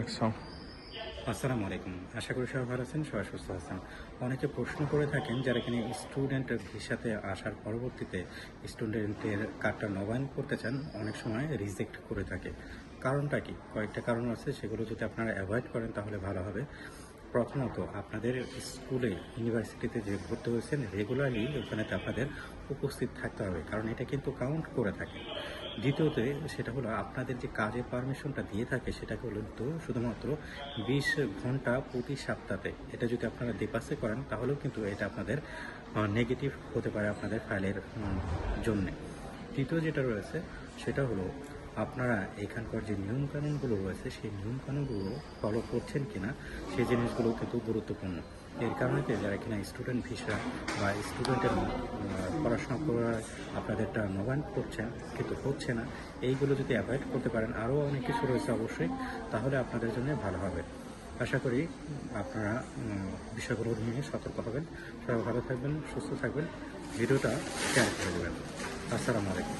আসসালামু আলাইকুম আশা করি সবাই ভালো আছেন, সবাই সুস্থ আছেন। অনেকে প্রশ্ন করে থাকেন যারা এখানে স্টুডেন্ট ভিসাতে আসার পরবর্তীতে স্টুডেন্টের কার্ডটা নবায়ন করতে চান, অনেক সময় রিজেক্ট করে থাকে। কারণটা কি? কয়েকটা কারণ আছে, সেগুলো যদি আপনারা অ্যাভয়েড করেন তাহলে ভালো হবে। প্রথমত আপনাদের স্কুলে ইউনিভার্সিটিতে যে ভর্তি হয়েছেন রেগুলারলি ওখানেতে আপনাদের উপস্থিত থাকতে হবে, কারণ এটা কিন্তু কাউন্ট করে থাকে। দ্বিতীয়তে সেটা হলো আপনাদের যে কাজের পারমিশনটা দিয়ে থাকে, সেটাকে হলো তো শুধুমাত্র বিশ ঘণ্টা প্রতি সপ্তাহে। এটা যদি আপনারা দেপাসে করেন, তাহলেও কিন্তু এটা আপনাদের নেগেটিভ হতে পারে আপনাদের ফাইলের জন্যে। তৃতীয় যেটা রয়েছে, সেটা হলো আপনারা এখানকার যে নিয়মকানুনগুলো রয়েছে, সেই নিয়মকানুনগুলো ফলো করছেন কিনা, সেই জিনিসগুলো কিন্তু গুরুত্বপূর্ণ। এর কারণে যারা কিনা স্টুডেন্ট ভিসা বা স্টুডেন্টের পড়াশোনা করার আপনাদেরটা নবায়ন করছেন, কিন্তু হচ্ছে না, এইগুলো যদি অ্যাভয়েড করতে পারেন আরও অনেক কিছু রয়েছে অবশ্যই, তাহলে আপনাদের জন্য ভালো হবে। আশা করি আপনারা বিষয়গুলো নিয়ে সতর্ক হবেন। সবাই ভালো থাকবেন, সুস্থ থাকবেন। ভিডিওটা শেয়ার করে দেবেন। আসসালামু আলাইকুম।